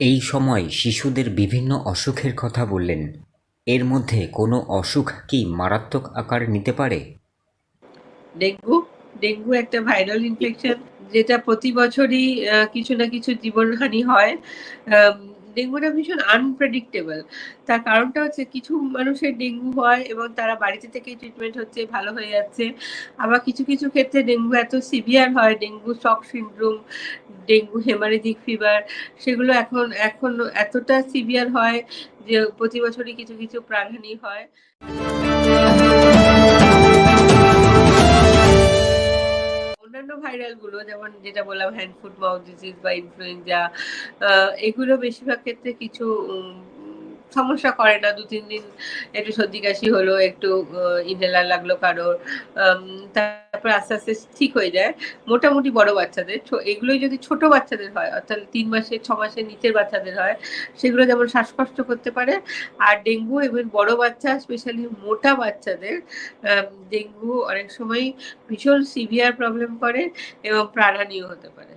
এই সময় শিশুদের বিভিন্ন অসুখের কথা বললেন। এর মধ্যে কোনো অসুখ কি মারাত্মক আকার নিতে পারে? ডেঙ্গু ডেঙ্গু একটা ভাইরাল ইনফেকশন যেটা প্রতি বছরই কিছু না কিছু জীবনহানি হয়। ডেঙ্গুটা ভীষণ আনপ্রেডিক্টেবল তার কারণটা হচ্ছে কিছু মানুষের ডেঙ্গু হয় এবং তারা বাড়িতে থেকেই ট্রিটমেন্ট হচ্ছে, ভালো হয়ে যাচ্ছে। আবার কিছু কিছু ক্ষেত্রে ডেঙ্গু এত সিভিয়ার হয়, dengue shock syndrome dengue haemorrhagic fever সেগুলো এখন এখন এতটা সিভিয়ার হয় যে প্রতি বছরই কিছু কিছু প্রাণহানি হয়। অন্যান্য ভাইরালগুলো, যেমন যেটা বললাম হ্যান্ড ফুট মাউথ ডিজিজ বা ইনফ্লুয়েঞ্জা এগুলো বেশিরভাগ ক্ষেত্রে কিছু সমস্যা করে না, দু, তিন দিন একটু সর্দি কাশি হলো, একটু ইনহেলার লাগল কারোর তারপর আস্তে আস্তে ঠিক হয়ে যায়। মোটামুটি বড় বাচ্চাদের এগুলোই যদি ছোট বাচ্চাদের হয়, অর্থাৎ তিন মাসে, ছ মাসের নিচের বাচ্চাদের হয়, সেগুলো যেমন শ্বাসকষ্ট করতে পারে, আর ডেঙ্গু এবং বড় বাচ্চা স্পেশালি মোটা বাচ্চাদের ডেঙ্গু অনেক সময় ভীষণ সিভিয়ার প্রবলেম করে এবং প্রাণহানিও হতে পারে।